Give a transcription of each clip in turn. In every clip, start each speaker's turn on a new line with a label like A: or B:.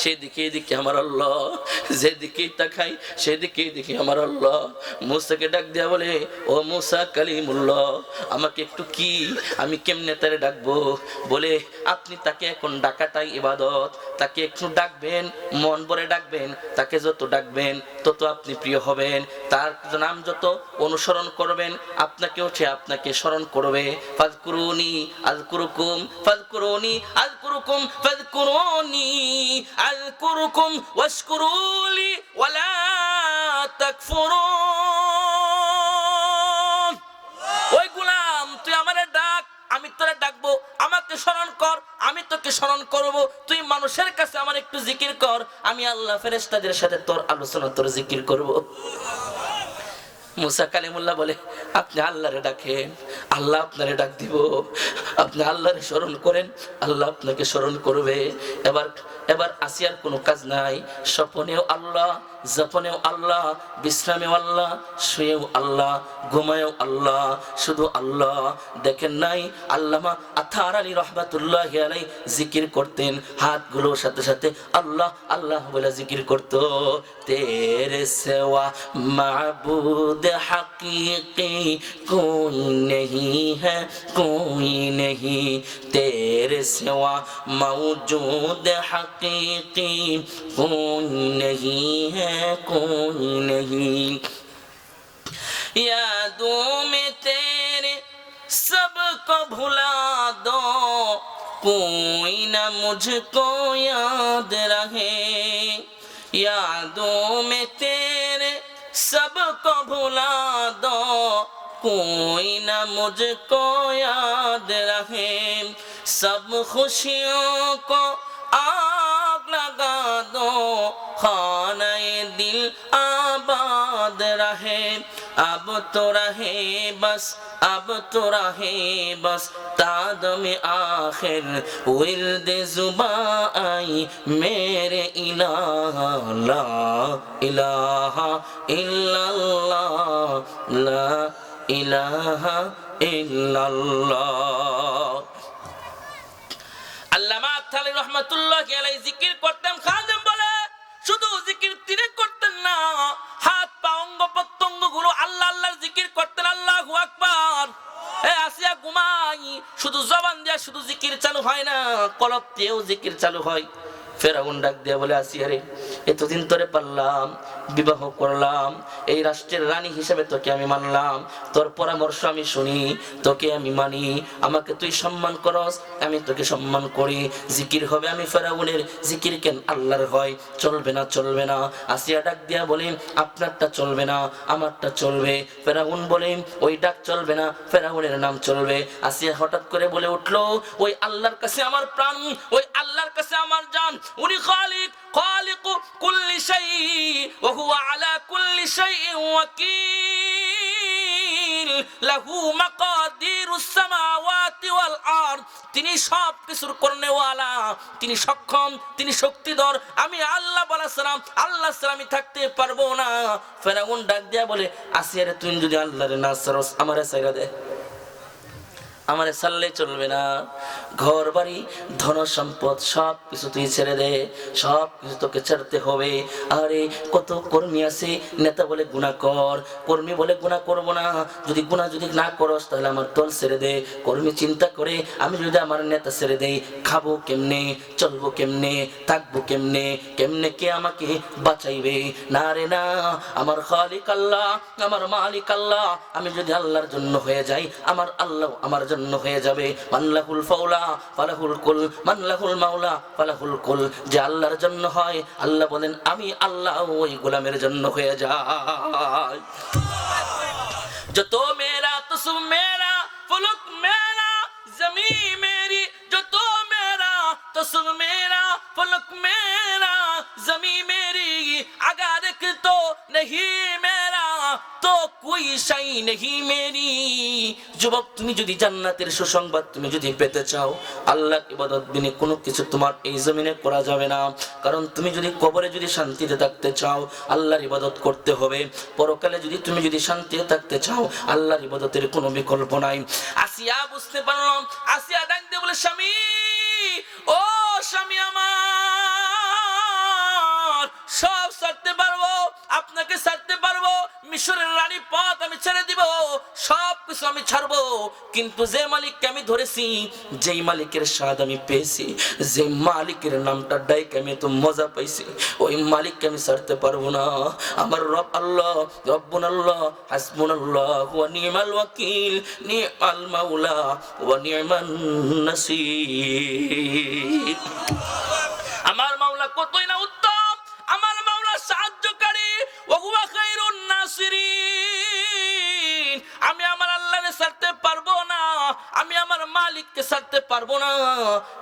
A: সেদিকে দেখি আমার আল্লাহ, যেদিকে তাকাই সেদিকে দেখি আমার আল্লাহ। মুসাকে ডাক দেয়া বলে, ও মুসা কালিমুল্লাহ, আমাকে একটু কি? আমি কেমনে তারে ডাকবো? বলে, আপনি তাকে এখন ডাকাটাই ইবাদত। তাকে একটু ডাকবেন, মন ভরে ডাকবেন, তাকে যত ডাকবেন, তত আপনি প্রিয় হবেন। তার নাম যত অনুসরণ করবেন, আপনাকেও সে আপনাকে স্মরণ করবে। ফাজকুরুনি আজকুরুকুম, ফাজকুরুনি আজকুরুকুম ফাজকুরুনি আজকুরুকুম ওয়াশকুরুলি ওয়ালা তাকফুরুন। ওই গুলাম, তুই আমারে ডাক, আমি তোরে ডাকবো, আমাকে স্মরণ কর, আমি তোকে স্মরণ করব, তুই মানুষের কাছে আমার একটু জিকির কর, আমি আল্লাহ ফেরেশতাদের সাথে তোর আলোচনা, তোর জিকির করব। মুসা কালিমুল্লাহ বলে, আপনি আল্লাহরে ডাকেন, আল্লাহ আপনারে ডাক দিব। আপনি আল্লাহর স্মরণ করেন, আল্লাহ আপনাকে স্মরণ করবে। এবার এবার আসিয়ার কোনো কাজ নাই। স্বপনেও আল্লাহ জপনেও আল্লাহ, বিশ্রামেও আল্লাহ, শুয়েও আল্লাহ, ঘুমায়ও আল্লাহ। শুধু আল্লাহ দেখেন নাই। আল্লামা আথার আলী রহমাতুল্লাহ আলাই জিকির করতেন। হাতগুলোর সাথে সাথে আল্লাহ আল্লাহ বলে জিকির করত। তেরে সেওয়া মাবুদ হাকি কোই নেই হ্যাঁ কোই নেই नहीं तेरे सिवा मौजूद हकीकी कोई नहीं है, कोई नहीं। यादों में तेरे सबको भुला दो, कोई न मुझको याद रहे। यादों में तेरे सबको भुला दो, कोई न मुझको याद है सब खुशियों को आग लगा दो खाना दिल आबाद रहे अब तो रहे बस अब तो रहे बस ताद में आखिर विल्द जुबा आई मेरे इलाहा ला इलाहा इल्लल्लाह ला इलाहा इल्लल्लाह রহমাতুল্লাহ আলাই জিকির করতেন, খাদেম বলে, শুধু জিকির তিনি করতেন না, হাত পা অঙ্গ প্রত্যঙ্গগুলো আল্লাহ আল্লাহর জিকির করতেন, আল্লাহ আকবার। এ আসিয়া ঘুমাই, শুধু জবান দিয়া শুধু জিকির চালু হয় না কলপ দিয়েও জিকির চালু হয়। ফেরাউন ডাক দিয়া বলে, আসিয়া রে এতদিন তোরে পারলাম, বিবাহ করলাম, এই রাষ্ট্রের রানী হিসেবে তোকে আমি মানলাম, তোর পরামর্শ আমি শুনি, তোকে আমি মানি, আমাকে তুই সম্মান করস, আমি তোকে সম্মান করি, জিকির হবে আমি ফেরাউনের, জিকির কেন আল্লাহর হয়, চলবে না চলবে না, আসিয়া ডাক দিয়া বলে, আপনারটা চলবে না, আমারটা চলবে। ফেরাউন বলে, ওই ডাক চলবে না, ফেরাউনের নাম চলবে। আসিয়া হঠাৎ করে বলে উঠল, ওই আল্লাহর কাছে আমার প্রাণ, ওই আল্লাহর কাছে আমার জান, উনি খালিক খালিক কুল্লি শাই ওয়া হুয়া আলা কুল্লি শাইইন ওয়াকিল, লাহু মাকাদিরুস সামাওয়াতি ওয়াল আরদ। তিনি সব কিছুর করনেওয়ালা, তিনি সক্ষম, তিনি শক্তিধর। আমি আল্লাহ বলা সালাম আল্লাহ সালামি থাকতে পারব না। ফেরাউন ডাক দিয়া বলে আসিয়ারে তুমি যদি আল্লাহরে না সারস, আমারে সাইরা দে। আমারে সাল্লে চলবে না। ঘর, বাড়ি, ধন, সম্পদ, সব কিছু তুই ছেড়ে দে। সব কিছু তোকে ছাড়তে হবে। আরে, কত কর্মী আছে, নেতা বলে গুণা কর। কর্মী বলে গুণা করব না। যদি গুণা যদি না করস, তাহলে আমার দল ছেড়ে দে। কর্মী চিন্তা করে, আমি যদি আমার নেতা ছেড়ে দেই, খাব কেমনে, চলবো কেমনে, থাকব কেমনে কেমনে কে আমাকে বাঁচাইবে? না রে না, আমার খালিক আল্লাহ, আমার মালিক আল্লাহ, আমি যদি আল্লাহর জন্য হয়ে যাই, আমার আল্লাহ আমার জন্য ধন্য হয়ে যাবে। মানলাহুল ফাউলা, ফালাহুল কুল। মানলাহুল মাওলা ফালাহুল কুল। যে আল্লাহর জন্য হয়, আল্লাহ বলেন, আমি আল্লাহ, ওই গোলামের জন্য হয়ে যাই যত মেরা তসু মেরা ফুলুক মেরা জমি মেরি, যত মেরা তসু মেরা फलक मेरा जमी मेरी अगर तो नहीं मेरा तो कोई शाई नहीं मेरी যুবক তুমি যদি জান্নাতের সুসংবাদ তুমি যদি পেতে চাও আল্লাহ ইবাদত বিনে কোনো কিছু তোমার এই জমিনে করা যাবে না কারণ তুমি যদি কবরে যদি শান্তিতে থাকতে চাও আল্লাহর ইবাদত করতে হবে পরকালে যদি তুমি যদি শান্তিতে থাকতে চাও আল্লাহর ইবাদতের কোনো বিকল্প নাই আসিয়া বুঝতে পারলাম আসিয়া ডাক দিয়ে বলে স্বামী ও স্বামী আমার। সব ছাড়তে পারব। মিশরের রানী পথ আমি ছেড়ে দিব, সব কিছু আমি ছাড়বো। কিন্তু যে মালিককে আমি ধরেছি, যেই মালিকের স্বাদ আমি পেয়েছি, যে মালিকের নামটা ডাইকে আমি তো মজা পাইছি, ওই মালিককে আমি ছাড়তে পারব না। আমার রব আল্লাহ, রব্বুন আল্লাহ, হাসবুন আল্লাহ, ওয়া নিমাল ওয়াকিল, নিমাল মাওলা, ওয়া নিমান নাসির। পারব না।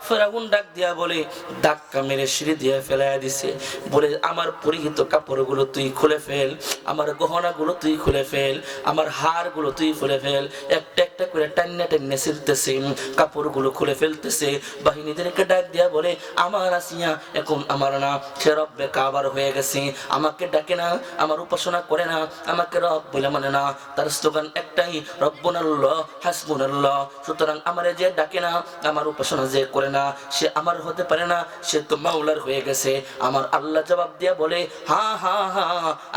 A: ফেরাগুন ডাক দিয়া বলে ধাক্কা মেরে সিঁড়ি দিয়ে ফেলাইয়া দিছে। বলে, আমার পরিহিত কাপড়গুলো তুই খুলে ফেল, আমার গহনাগুলো তুই খুলে ফেল, আমার হারগুলো তুই খুলে ফেল। একটা একটা করে টান্নে টান্নে ছিঁড়তেছে, কাপড়গুলো খুলে ফেলতেছে। বাহিনীদেরকে ডাক দিয়া বলে, আমার আসিয়া এখন আমার না, সে রব্বে কাবার হয়ে গেছে। আমাকে ডাকে না, আমার উপাসনা করে না, আমাকে রব বলে মানে না। তার স্লোগান একটাই রব্বুন আল্লাহ হাসবুন আল্লাহ সুতরাং আমারে যে ডাকে না আমার উপাসনা যে করে না, সে আমার হতে পারে না, সে তো মাওলার হয়ে গেছে। আমার আল্লাহ জবাব দিয়া বলে, হা হা হা,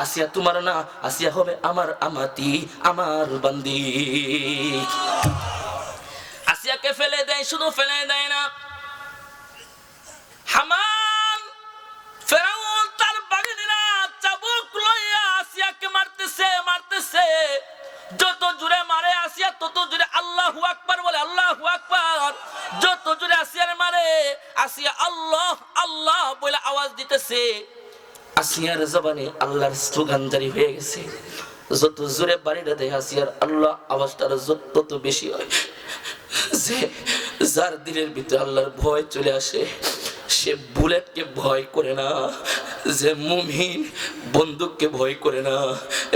A: আসিয়া তোমার না, আসিয়া হবে আমার আমাতি, আমার বান্দি। আসিয়াকে ফেলে দেয়, শুধু ফেলে দেয় না। হামান ফেরাউন তার বাগিনীরা চাবুক লইয়া আসিয়াকে মারতেছে মারতেছে। যত জুড়ে মারে আসিয়া, তত জুড়ে আল্লাহু বলে, আল্লাহু যত জুড়ে আসিয়ার মারে, আসিয়া আল্লাহ আল্লাহ বলে আওয়াজ দিতেছে। আসিয়ার জবানে আল্লাহর স্লোগান জারি হয়ে গেছে। যত জোরে বাড়িটা দেয় আসিয়ার আল্লাহ আওয়াজটা আরও যত, তত বেশি হয়। যে যার দিলের ভিতরে আল্লাহর ভয় চলে আসে, সে বুলেটকে ভয় করে না। যে মুমিন বন্দুককে ভয় করে না।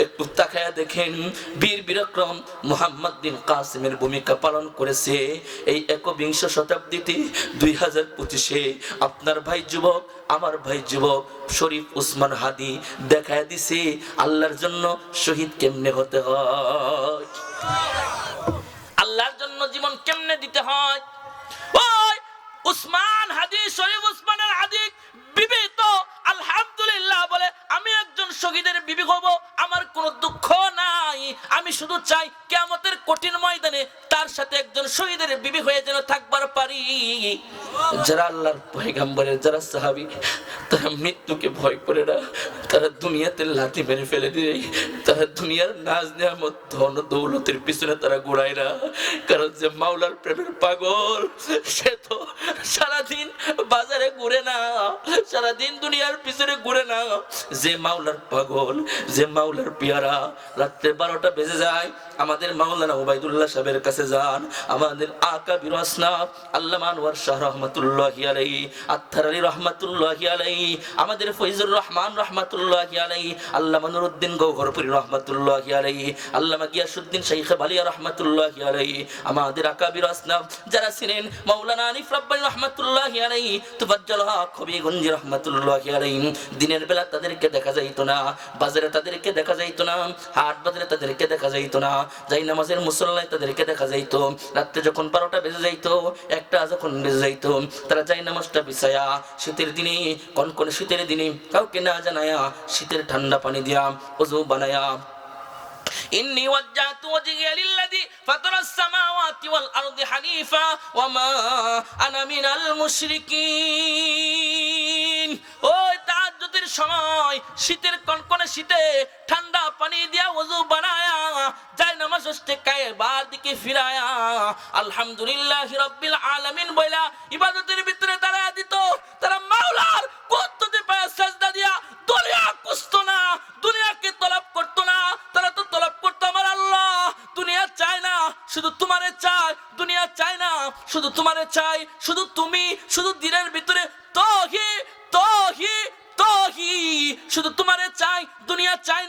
A: একটু তাকায়া দেখেন, বীর বিরক্রম মোহাম্মদ বিন কাসিমের ভূমিকা পালন করেছে এই একবিংশ শতাব্দীতে দুই হাজার পঁচিশে। আপনার ভাই যুবক, আমার ভাই যুবক, শরীফ উসমান হাদি দেখায় দিছে, আল্লাহর জন্য শহীদ কেমনে হতে হয়? আল্লাহর জন্য জীবন কেমনে দিতে হয়? ওই উসমান হাদি, শরীফ উসমানের হাদি বিবি তো আলহামদুলিল্লাহ বলে, আমি একজন শহীদের বিবি হব, আমার কোনো দুঃখ নাই। আমি শুধু চাই কেমতের কঠিন ময়দানে তার সাথে একজন শহীদের বিবি হয়ে যেন থাকবার পারি। যারা আল্লাহর পয়গাম্বরের যারা সাহাবি, তারা মৃত্যুকে ভয় করে না। তারা দুনিয়াতে লাথি মেরে ফেলে দিয়ে, তারা দুনিয়ার নাজ নেয়ামত, ধন দৌলতের পিছনে তারা ঘুরায় না। কারণ যে মাওলার প্রেমের পাগল, সে তো সারাদিন সারাদিন দুনিয়ার পিছনে ঘুরে না যে মাওলার পাগল, যে মাওলার পিয়ারা, রাত্রে বারোটা বেজে যায়। আমাদের মাওলানা ওবায়দুল্লাহ সাহেবের কাছে যান। আমাদের আকা আল্লাহ আনোয়ার শাহ আলাই আত্থার আলী রহমতুল্লাহ আলাই আমাদের ফৈজুর রহমান আলাই আলাই আল্লামা গিয়াসুদ্দিন বালিয়া আলাই আমাদের আকা বিরসনা যারা ছিলেন মাওলানা আলিফ রব্বানি রহমতুল্লাহ আলাই তুফাজ্জল হক রহমতুল্লাহ আলাই দিনের বেলা তাদেরকে দেখা যাইতো না বাজারে তাদেরকে দেখা যাইতো না হাট বাজারে তাদেরকে দেখা যাইতো না যাই নামাজের মুসল্লায় তাদেরকে দেখা যাইতো রাত্রে যখন বারোটা বেজে যাইতো একটা যখন বেজে যাইতো তারা যাই নামাজটা বিছায়া শীতের দিনে কনকনে শীতের দিনে কাউকে না জানায়া শীতের ঠান্ডা পানি দিয়া অজু বানায়া إني وجهت وجهي للذي فطر السماوات والأرض حنيفا وما أنا من المشركين ওই তাহাজ্জুদের সময় শীতের কনকনে শীতে ঠান্ডা পানি দিয়া ওযু বানায়া যায় নামাজ হস্তে কায়ে বার দিকে ফিরায়া। আলহামদুলিল্লাহ রাব্বিল আলামিন বইলা, ইবাদতের ভিতরে তারা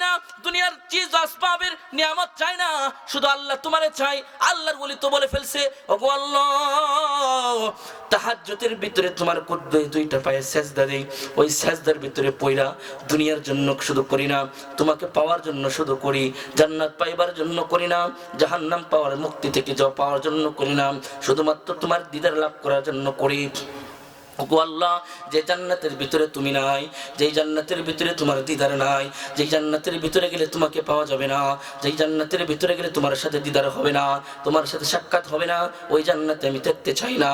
A: না, দুনিয়ার চিজ আসবাবের নিয়ামত চায় না। শুধু আল্লাহ তোমারে চাই আল্লাহর বলি তো বলে ফেলছে। ওগো আল্লাহ, তাহাজ্জুদের ভিতরে তোমার কুদ্দে দুইটা পায়ে সেজদা দেই। ওই সেজদার ভিতরে পয়রা দুনিয়ার জন্য শুধু করি না, তোমাকে পাওয়ার জন্য শুধু করি, জান্নাত পাইবার জন্য করি না, জাহান্নাম পাওয়ার মুক্তি থেকে যাওয়া পাওয়ার জন্য করি না, শুধুমাত্র তোমার দিদার লাভ করার জন্য করি। আল্লাহ, যে জান্নাতের ভিতরে তুমি নাই, যেই জান্নাতের ভিতরে তোমার দিদার নাই, যেই জান্নাতের ভিতরে গেলে তোমাকে পাওয়া যাবে না, যেই জান্নাতের ভিতরে গেলে তোমার সাথে দিদার হবে না, তোমার সাথে সাক্ষাৎ হবে না, ওই জান্নাতে আমি দেখতে চাই না